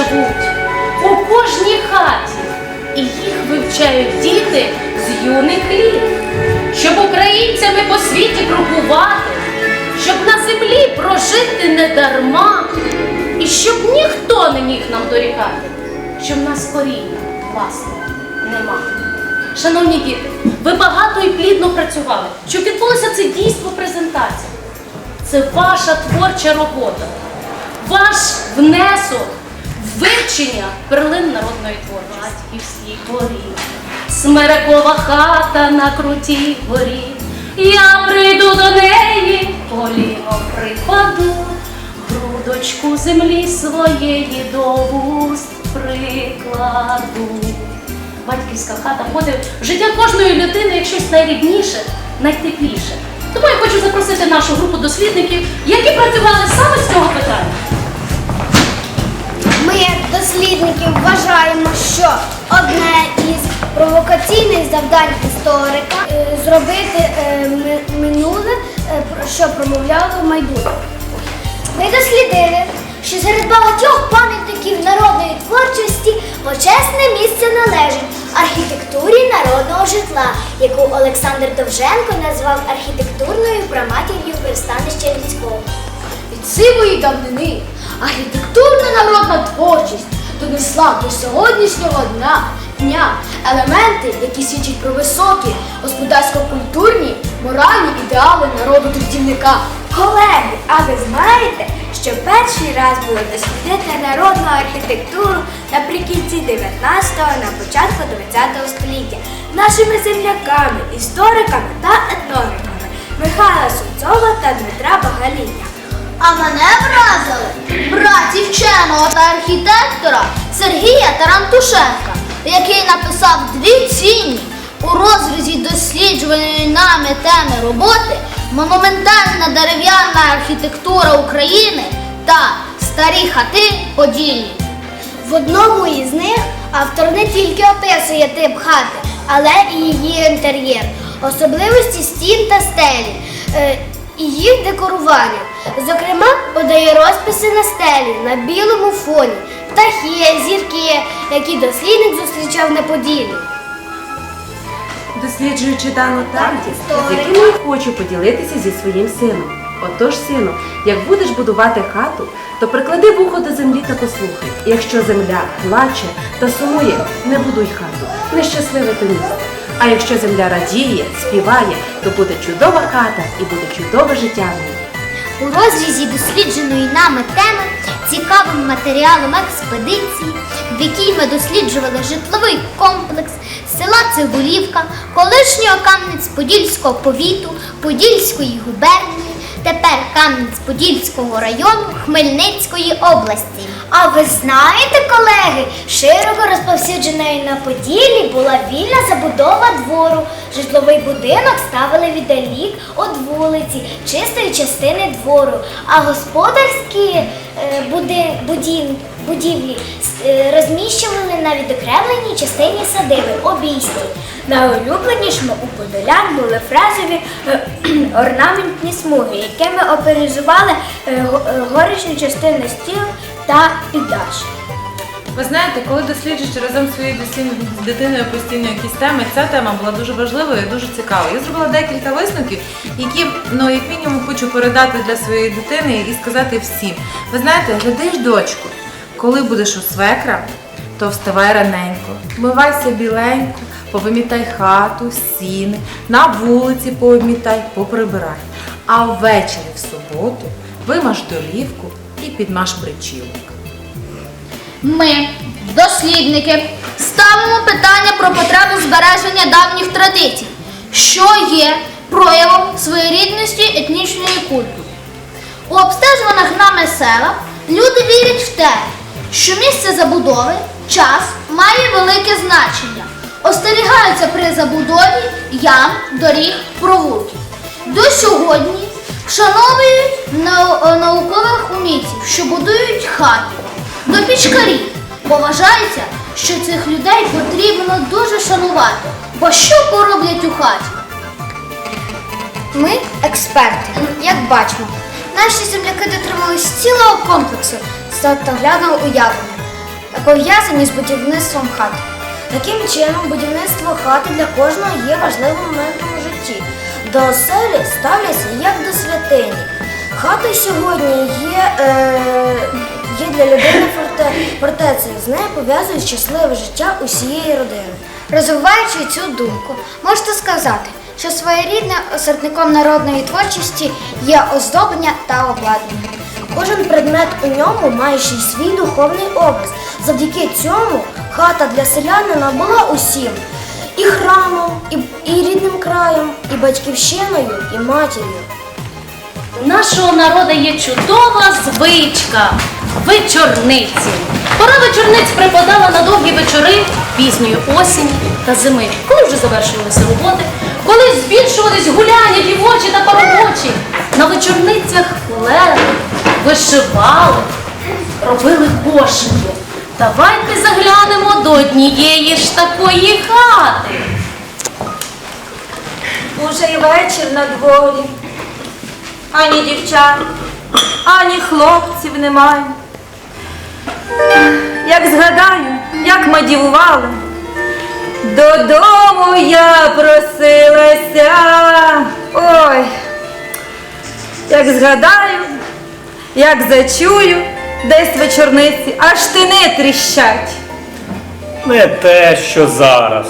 живуть у кожній хаті, і їх вивчають діти з юних літ, щоб українцями по світі крокувати, щоб на землі прожити не дарма, і щоб ніхто не міг нам дорікати, що в нас коріння власного нема. Шановні діти, ви багато і плідно працювали, щоб відбулося це дійство презентація. Це ваша творча робота, ваш внесок вивчення перлин народної творчості. Горі, смерекова хата на крутій горі. Я прийду до неї, коліно припаду, грудочку землі своєї до вуст прикладу. Батьківська хата входить в життя кожної людини як щось найрідніше, найтепліше. Тому я хочу запросити нашу групу дослідників, які працювали саме з цього питання. Ми, дослідники, вважаємо, що одне із провокаційних завдань історика е, зробити е, минуле, е, що промовляло майбутнє. Ми дослідили, що серед багатьох пам'ятників народної творчості почесне місце належить архітектурі народного житла, яку Олександр Довженко назвав архітектурною праматір'ю пристанища людського. Від сивої давнини архітектурна народна творчість донесла до сьогоднішнього дня, дня елементи, які свідчать про високі господарсько-культурні, моральні ідеали народу трудівника. Колеги, а ви знаєте, що перший раз було дослідити народну архітектуру наприкінці 19-го, на початку 20-го століття нашими земляками, істориками та етнографами Михайла Сунцова та Дмитра Багалія. А мене вразили браті вченого та архітектора Сергія Тарантушенка, який написав дві цінні у розрізі досліджуваної нами теми роботи Монументальна дерев'яна архітектура України та Старі хати Поділлі. В одному із них автор не тільки описує тип хати, але і її інтер'єр, особливості стін та стелі е, і їх декорування. Зокрема, подає розписи на стелі на білому фоні, птахи, зірки, які дослідник зустрічав на Поділлі. Досліджуючи дану тему, з якими я хочу поділитися зі своїм сином. Отож, сину, як будеш будувати хату, то приклади вухо до землі та послухай. Якщо земля плаче та сумує, не будуй хату, нещасливе то місце. А якщо земля радіє, співає, то буде чудова хата і буде чудове життя в ній. У розрізі дослідженої нами теми цікавим матеріалом експедиції, в якій ми досліджували житловий комплекс села Цибулівка, колишнього Кам'янець-Подільського повіту, Подільської губернії, тепер Кам'янець-Подільського району Хмельницької області. А ви знаєте, колеги, широко розповсюдженою на Поділлі була вільна забудова двору. Житловий будинок ставили віддалік від вулиці, чистої частини двору, а господарські е, буди, будін- будівлі е, розміщували на відокремленій частині садиби обійсті. Найулюбленішими у подолян були фразові е, орнаментні смуги, якими оперизували го- е, частину стіл та піддаш. Ви знаєте, коли досліджуєш разом своєю дитин- дитиною постійно якісь теми, ця тема була дуже важливою і дуже цікавою. Я зробила декілька висновків, які, ну, як мінімум, хочу передати для своєї дитини і сказати всім. Ви знаєте, глядиш дочку, коли будеш у свекра, то вставай раненько, вмивайся біленько, повимітай хату, сіни, на вулиці пообмітай, поприбирай. А ввечері в суботу вимаж долівку і підмаш причілок. Ми, дослідники, ставимо питання про потребу збереження давніх традицій, що є проявом своєрідності етнічної культури. У обстежуваних нами селах люди вірять в те, що місце забудови, час має велике значення, остерігаються при забудові ям, доріг, провулків. До сьогодні вшановують наукових умільців, що будують хати до пічкарів, бо вважається, що цих людей потрібно дуже шанувати. Бо що пороблять у хаті? Ми експерти, як бачимо. Наші земляки дотримались цілого комплексу статоглядного уявлення, пов'язані з будівництвом хат. Таким чином, будівництво хати для кожного є важливим моментом у житті. До оселі ставляться як до святині. Хата сьогодні є, е, є для людини форте, фортецею. З нею пов'язують щасливе життя усієї родини. Розвиваючи цю думку, можете сказати, що своєрідним осередником народної творчості є оздоблення та обладнання. Кожен предмет у ньому має ще й свій духовний образ. Завдяки цьому хата для селянина була усім. І храмом, і, і рідним краєм, і батьківщиною, і матір'ю. У нашого народу є чудова звичка вечорниці. Пора вечорниць припадала на довгі вечори пізньої осені та зими, коли вже завершувалися роботи, коли збільшувались гуляння дівочі та паровочі. На вечорницях плели, вишивали, робили кошики. Давайте заглянемо до однієї ж такої хати. Уже й вечір на дворі. Ані дівчат, ані хлопців немає. Як згадаю, як ми дівували, додому я просилася. Ой, як згадаю, як зачую, десь вечорниці, аж тини тріщать. Не те, що зараз.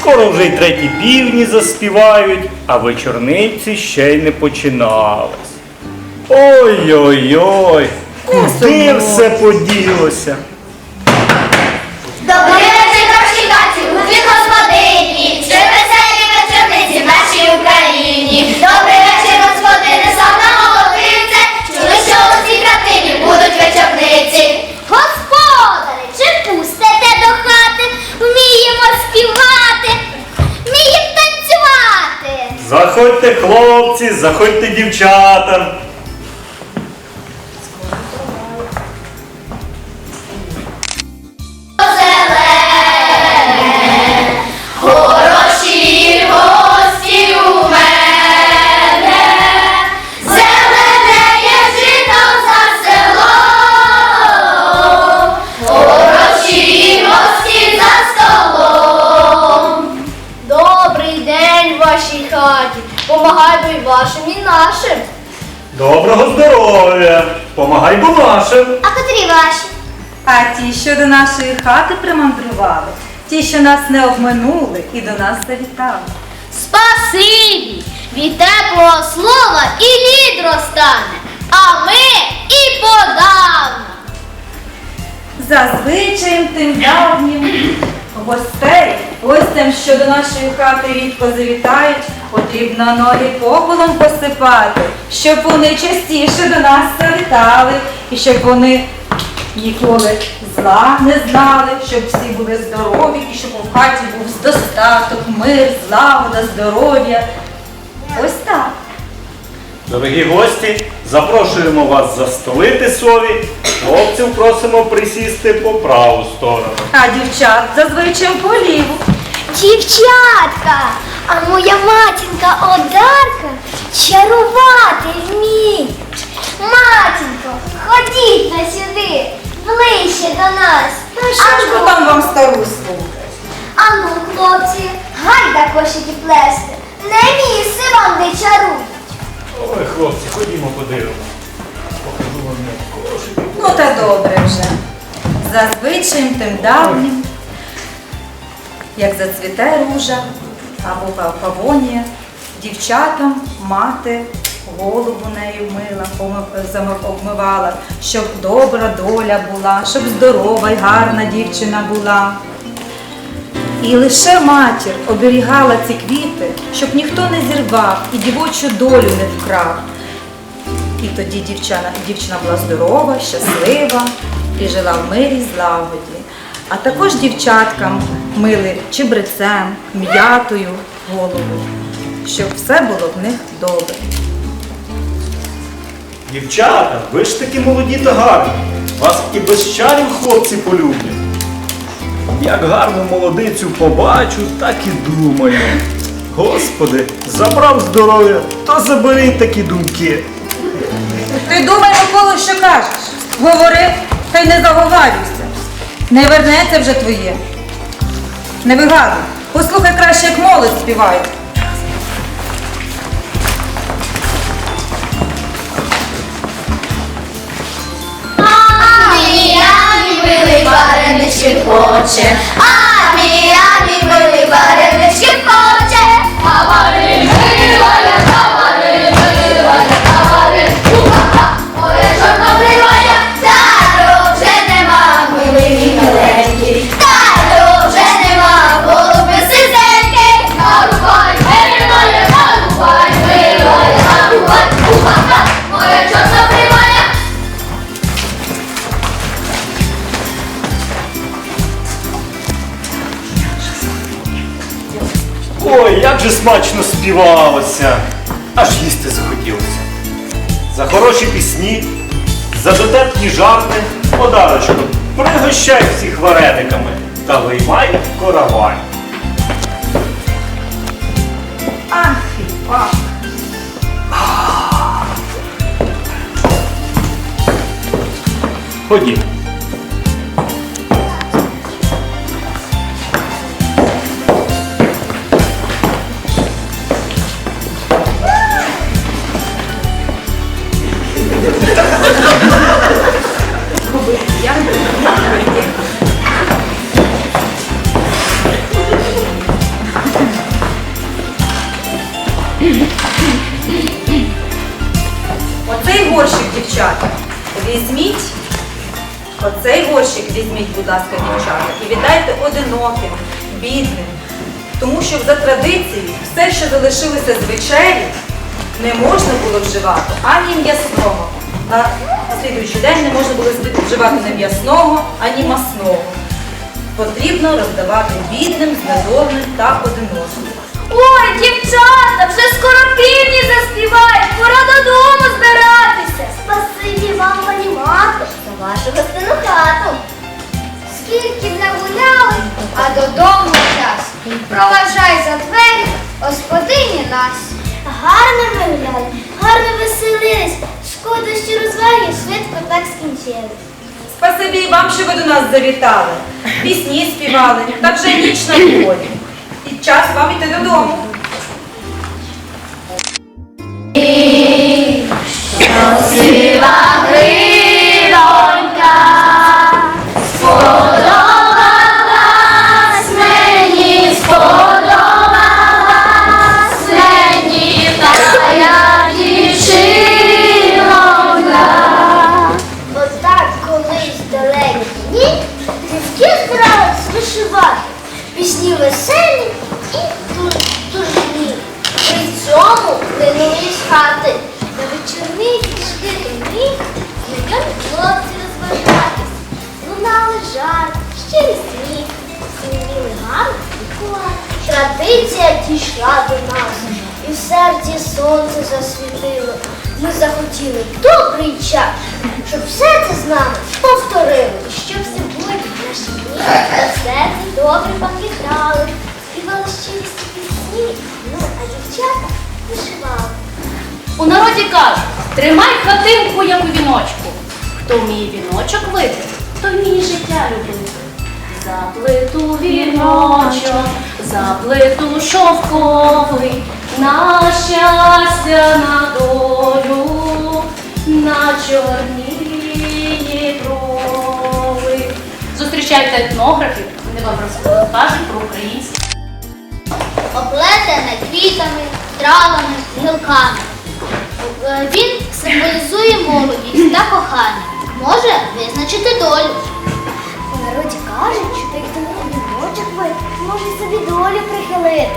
Скоро вже й треті півні заспівають, а вечорниці ще й не починались. Ой-ой-ой, куди все поділося? Вміємо співати, вміємо танцювати. Заходьте, хлопці, заходьте, дівчата. Нашої хати примандрували, ті, що нас не обминули і до нас завітали. Спасибі! Від теплого слова і лід розтане, а ми і подавно. Зазвичаєм тим давнім гостей, гостям, що до нашої хати рідко завітають, потрібно ноги попелом посипати, щоб вони частіше до нас завітали, і щоб вони ніколи зла не знали, щоб всі були здорові, і щоб у хаті був достаток, мир, злагода, здоров'я. Ось так. Дорогі гості, запрошуємо вас за столи тисові. Хлопців просимо присісти по праву сторону. А дівчат зазвичай по ліву. Дівчатка, а моя матінка Одарка чарувати вміє. Матінко, ходіть на сюди, ближче до нас. Що ж би там вам стару слухати? Ану, хлопці, гайда кошики плести. Не місце вам де чарують. Ой, хлопці, ходімо подивимось. Покажу вам як кошики. Ну та добре вже. Зазвичай тим давнім, як зацвіте ружа або па- павонія, дівчатам мати голову нею мила, обмивала, щоб добра доля була, щоб здорова й гарна дівчина була. І лише матір оберігала ці квіти, щоб ніхто не зірвав і дівочу долю не вкрав. І тоді дівчина, дівчина була здорова, щаслива і жила в мирі й злагоді. А також дівчаткам мили чебрецем, м'ятою голову, щоб все було в них добре. Дівчата, ви ж такі молоді та гарні. Вас і без чарів хлопці полюблять. Як гарну молодицю побачу, так і думаю. Господи, забрав здоров'я, то забери такі думки. Ти думай, Микола, що кажеш. Говори, та й не заговарюйся. Не вернеться вже твоє. Не вигадуй. Послухай краще, як молодь співає. myszki w. Ami, ami, byli parę myszki w płocie. A Ой, як же смачно співалося, аж їсти захотілося. За хороші пісні, за дотепні жарти, подарочку, пригощай всіх варениками та виймай коровай. Ах, і пах. Будь ласка, дівчата, і віддайте одиноким, бідним. Тому що за традицією все, що залишилося з вечері, не можна було вживати ані м'ясного. На слідуючий день не можна було вживати ні м'ясного, ані масного. Потрібно роздавати бідним, знедоленим та одиноким. Ой, дівчата, вже скоро півні заспівають, пора додому збиратися. Спасибі вам, пані мати, за вашу гостину хату. Скільки б не гуляли, а додому час. Проважай за двері, господині нас. Гарно ми гуляли, гарно веселились. Шкода, що розваги швидко так скінчили. Спасибі і вам, що ви до нас завітали. Пісні співали, та вже ніч на дворі. І час вам іти додому. Ну а дівчата вишивали. У народі кажуть, тримай хатинку, як у віночку. Хто вміє віночок вити, то вміє життя любити. Заплету віночок, заплету шовковий, на щастя, на долю, на чорні брови. Зустрічайте етнографів, вони вам розкажуть про українське. Оплетене квітами, травами, гілками. Е, Він символізує молодість та кохання, може визначити долю. У народі кажуть, що той, хто на віночок ви, може собі долю прихилити.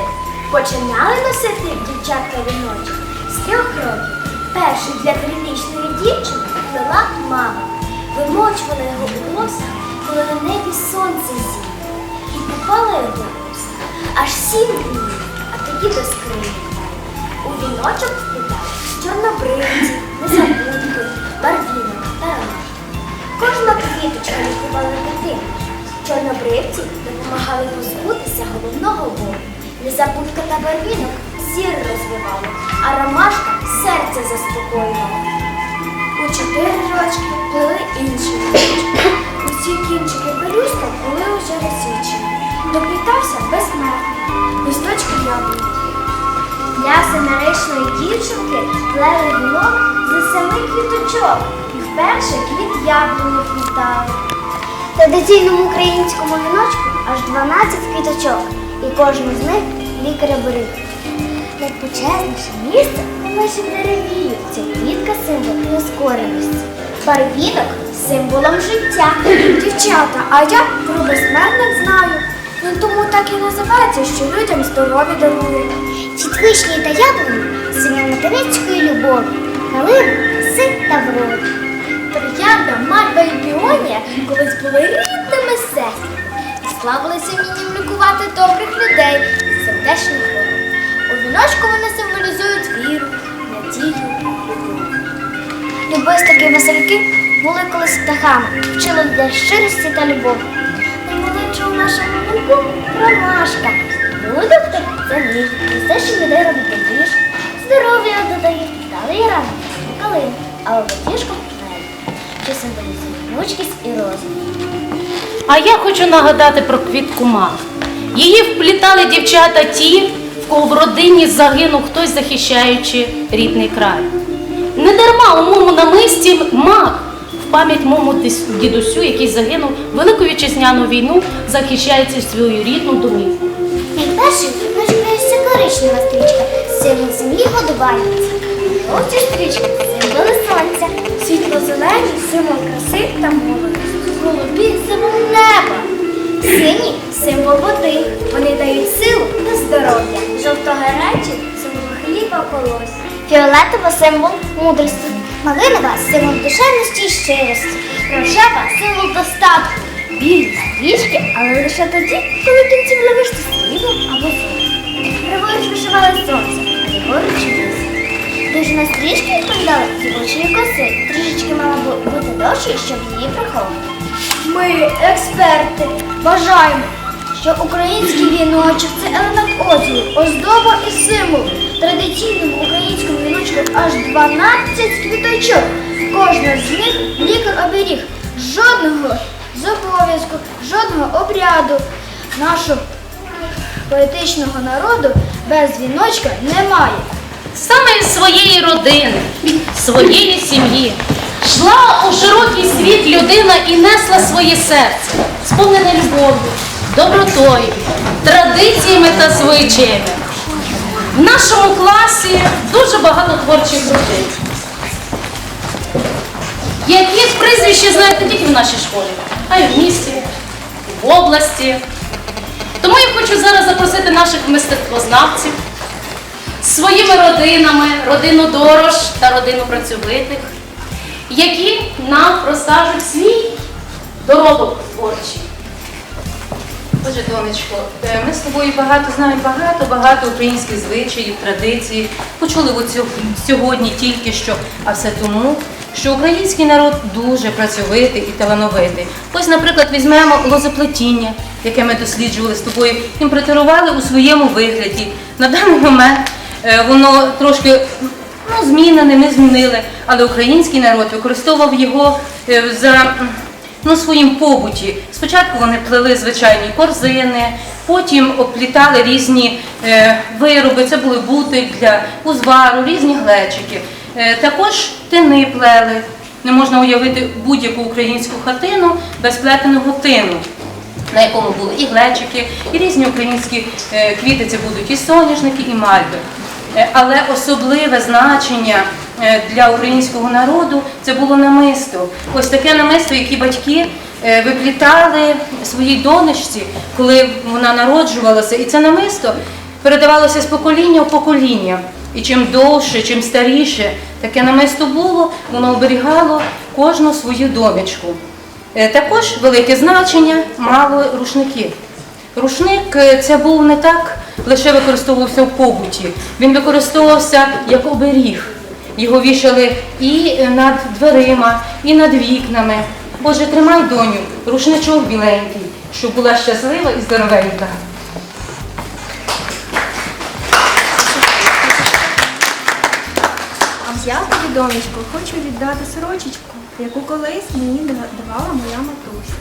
Починали носити дівчатка віночок з трьох років. Перший для трирічної дівчини плела мама. Вимочувала його у волосся, сім днів, а тоді до скрині. У віночок вплітали чорнобривці, незабудки, барвінок та ромашки. Кожна квіточка лікувала дитину. Чорнобривці допомагали позбутися головного болю. Незабудка та барвінок зір розвивали, а ромашка серце заспокоювала. У чотири рочки плели інші річки. Усі кінчики пелюсток були уже розсічені. Доплітався безсмертний, листочки яблуні. Для семиричної дівчинки плели вінок з семи квіточок і вперше квіт яблуні плітали. В традиційному українському віночку аж 12 квіточок, і кожну з них лікаря берег. Найпочесніше місце у нашій дереві це квітка символ нескореності. Барвінок символом життя. Дівчата, а я про безсмертних знаю. Він тому так і називається, що людям здоров'я дарує. Чітвишні та яблуні символ материнської любові, калина син та вроді. Троянда, мальва і піонія колись були рідними сестрами і славилися вмінням лікувати добрих людей від сердечних хвороб. У віночку вони символізують віру, надію, любов. Любистики Васильки були колись птахами, вчили для щирості та любові. Наймолодша у нашому вінку ромашка. Будок це ніж, все, що людей робить добріш, здоров'я додає, дали рано, калин, а ободіжку навіть, що символізує гнучкість і розум. А я хочу нагадати про квітку мак. Її вплітали дівчата ті, в кого в родині загинув хтось, захищаючи рідний край. Не дарма у моєму намисті мак пам'ять моєму дідусю, який загинув в Велику вітчизняну війну, захищаючи свою рідну домівку. Найперше начинається коричнева стрічка, символ землі годувальниці. Жовті стрічки символи сонця, світло-зелені символ краси та молодості. Голубі символ неба. Сині символ води. Вони дають силу та здоров'я. Жовто-гарячі символ хліба колос. Фіолетова символ мудрості. Малинова символ душевності і щирості. Рожева символ достатку. Білі стрічки, але лише тоді, коли кінці були вишті сріблом або золотом. Праворуч вишивали сонце, а ліворуч місяць. Довжина стрічки відповідала дівочої коси. Трішечки мала бу- бути довшою, щоб її приховувати. Ми, експерти, вважаємо, що український віночок це елемент одягу, оздоба і символ. Традиційному українському віночку аж 12 квіточок. Кожна з них лікар оберіг. Жодного з обов'язку, жодного обряду нашого поетичного народу без віночка немає. Саме із своєї родини, своєї сім'ї. Йшла у широкий світ людина і несла своє серце, сповнене любов'ю, добротою, традиціями та звичаями. В нашому класі дуже багато творчих людей, які прізвища знають не тільки в нашій школі, а й в місті, в області. Тому я хочу зараз запросити наших мистецтвознавців своїми родинами, родину Дорош та родину працьовитих, які нам розкажуть свій доробок творчий. Отже, донечко, е, ми з тобою багато знаємо багато, багато українських звичаїв, традицій. Почули оцю- сьогодні тільки що, а все тому, що український народ дуже працьовитий і талановитий. Ось, наприклад, візьмемо лозоплетіння, яке ми досліджували з тобою, імпретерували у своєму вигляді. На даний момент е, воно трошки ну, змінене, ми змінили, але український народ використовував його е, за. Ну, своїм побуті. Спочатку вони плели звичайні корзини, потім оплітали різні е, вироби, це були бути для узвару, різні глечики. Е, також тини плели. Не можна уявити будь-яку українську хатину без плетеного тину. На якому були і глечики, і різні українські е, квіти, це будуть і соняшники, і мальви. Е, Але особливе значення для українського народу це було намисто. Ось таке намисто, яке батьки е, виплітали своїй донечці, коли вона народжувалася. І це намисто передавалося з покоління в покоління. І чим довше, чим старіше таке намисто було, воно оберігало кожну свою донечку. Е, Також велике значення мали рушники. Рушник е, це був не так лише використовувався в побуті, він використовувався як оберіг. Його вішали і е, над дверима, і над вікнами. Боже, тримай доню, рушничок біленький, щоб була щаслива і здоровенька. А я, тобі, донечко, хочу віддати сорочечку, яку колись мені давала моя матуся.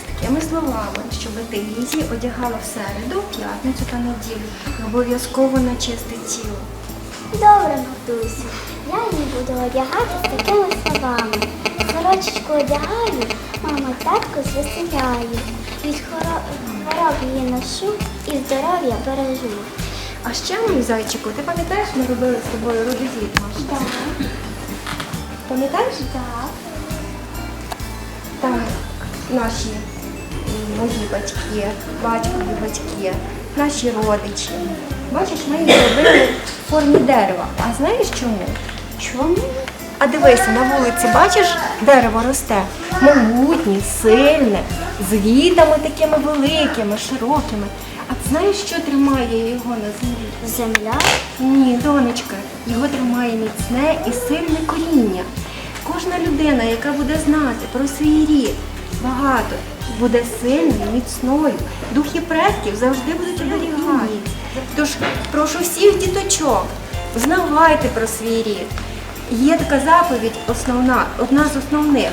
З такими словами, щоб ти її одягала в середу, п'ятницю та неділю, обов'язково на чисте тіло. Добре, матусю я її буду одягати з такими словами. Сорочечку одягаю, мама татку звеселяю. Від хвороб її ношу і здоров'я бережу. А ще, мій зайчику, ти пам'ятаєш, ми робили з тобою Маша? Так, Пам'ятаєш? так. Так, наші мої батьки, батькові батьки, наші родичі. Бачиш, ми їх робили в формі дерева. А знаєш чому? Чому? А дивися, на вулиці, бачиш, дерево росте. Могутнє, сильне, з вітами такими великими, широкими. А ти знаєш, що тримає його на землі? Земля? Ні, донечка, його тримає міцне і сильне коріння. Кожна людина, яка буде знати про свій рід багато, буде сильною, міцною. Духи предків завжди будуть оберігати. Тож прошу всіх діточок, знавайте про свій рід. Є така заповідь основна, одна з основних.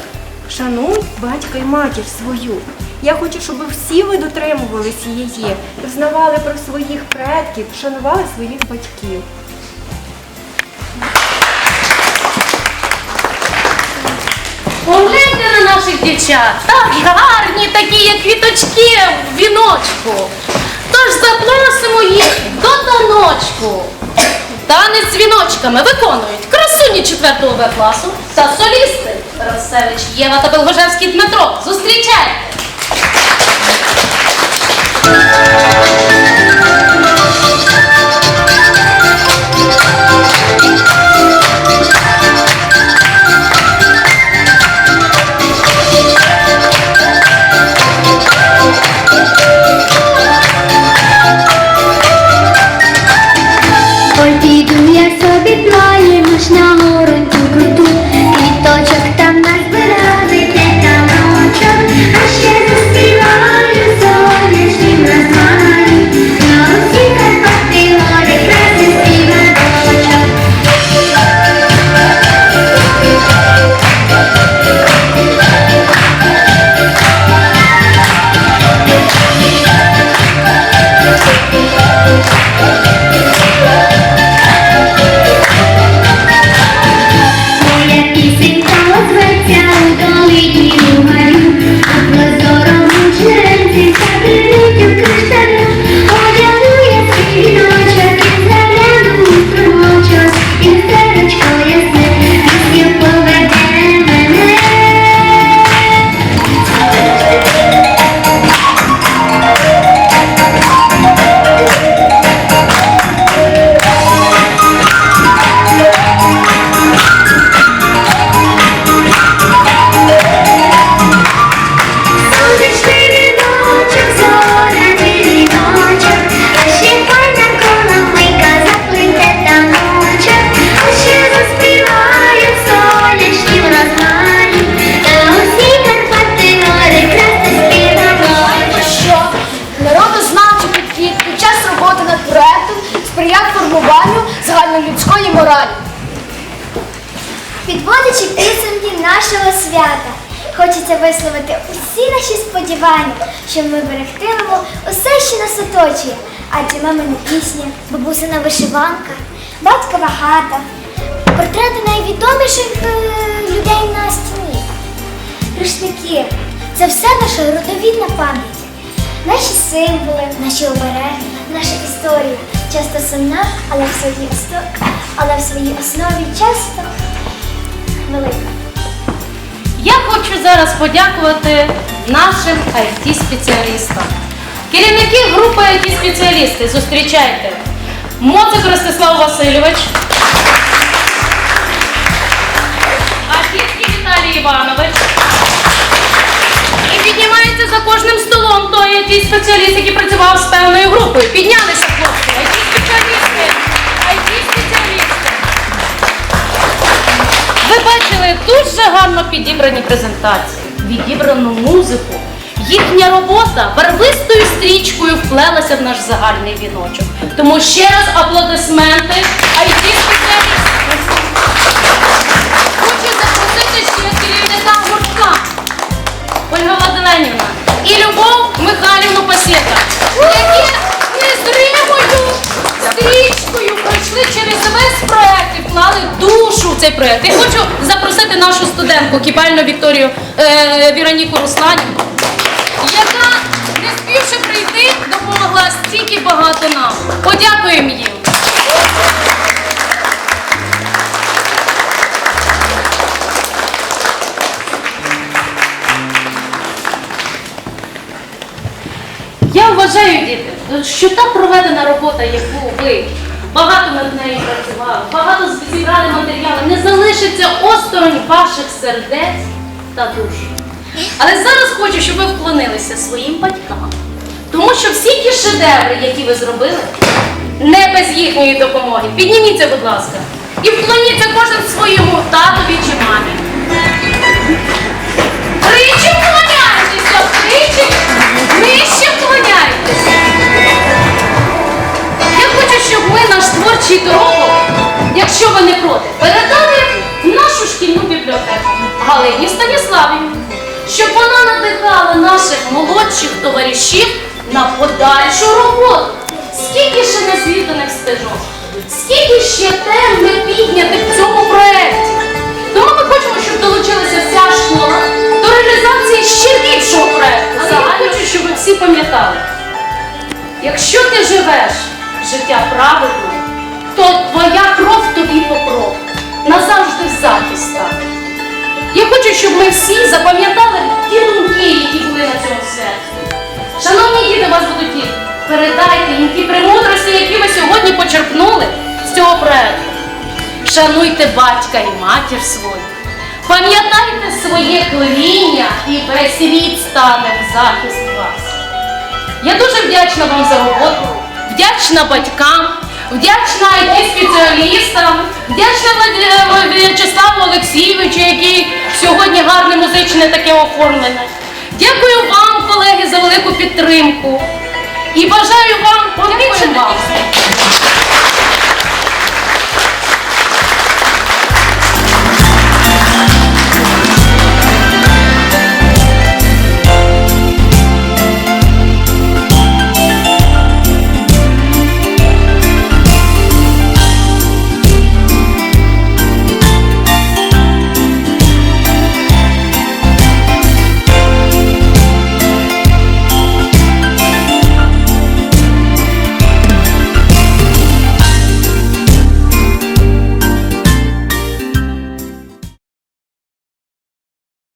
Шануй батька і матір свою. Я хочу, щоб всі ви дотримувалися її, знавали про своїх предків, шанували своїх батьків. Погляньте на наших дівчат, так гарні, такі, як квіточки в віночку. Тож запросимо їх до таночку. Танець з віночками виконують красуні 4 В класу та солісти Росевич Єва та Белгожевський Дмитро. Зустрічайте! Хочеться висловити усі наші сподівання, що ми берегтимемо усе, що нас оточує, адже мамина пісня, бабусина вишиванка, батькова хата, портрети найвідоміших е, людей на стіні, рушники це все наша родовідна пам'ять. Наші символи, наші обереги, наша історія часто сумна, але в своїй основі часто велика. Я хочу зараз подякувати нашим IT-спеціалістам. Керівники групи IT-спеціалісти, зустрічайте. Моцик Ростислав Васильович. Ахівський Віталій Іванович. І піднімається за кожним столом той IT-спеціаліст, який працював з певною групою. Піднялися хлопці. Ви бачили дуже гарно підібрані презентації, відібрану музику. Їхня робота барвистою стрічкою вплелася в наш загальний віночок. Тому ще раз аплодисменти, а й Хочу запросити ще керівника гуртка Ольга Владленівна і Любов Михайлівну Пасєта, стрічкою пройшли через весь проект і вклали душу в цей проект. Я хочу запросити нашу студентку Кіпальну Вікторію е, Віроніку Русланівну, яка, що та проведена робота, яку ви багато над нею працювали, багато зібрали матеріали, не залишиться осторонь ваших сердець та душ. Але зараз хочу, щоб ви вклонилися своїм батькам. Тому що всі ті шедеври, які ви зробили, не без їхньої допомоги. Підніміться, будь ласка, і вклоніться кожен своєму татові чи мамі. Тричі вклоняйтеся, тричі, нижче ми наш творчий доробок, якщо ви не проти, передали нашу шкільну бібліотеку Галині Станіславівні, щоб вона надихала наших молодших товаришів на подальшу роботу. Скільки ще незвіданих стежок, скільки ще тем не піднятих в цьому проєкті. Тому ми хочемо, щоб долучилася вся школа до реалізації ще більшого проєкту. Але я хочу, щоб ви всі пам'ятали. Якщо ти живеш життя правильно, то твоя кров тобі покров назавжди в захист стане. Я хочу, щоб ми всі запам'ятали ті думки, які були на цьому святі. Шановні діти, вас будуть діти. Передайте їм ті премудрості, які ви сьогодні почерпнули з цього проекту. Шануйте батька і матір свою. Пам'ятайте своє коріння і весь світ стане в захист вас. Я дуже вдячна вам за роботу, вдячна батькам, вдячна it спеціалістам, вдячна В'ячеславу Олексійовичу, який сьогодні гарне музичне таке оформлене. Дякую вам, колеги, за велику підтримку. І бажаю вам побільше вам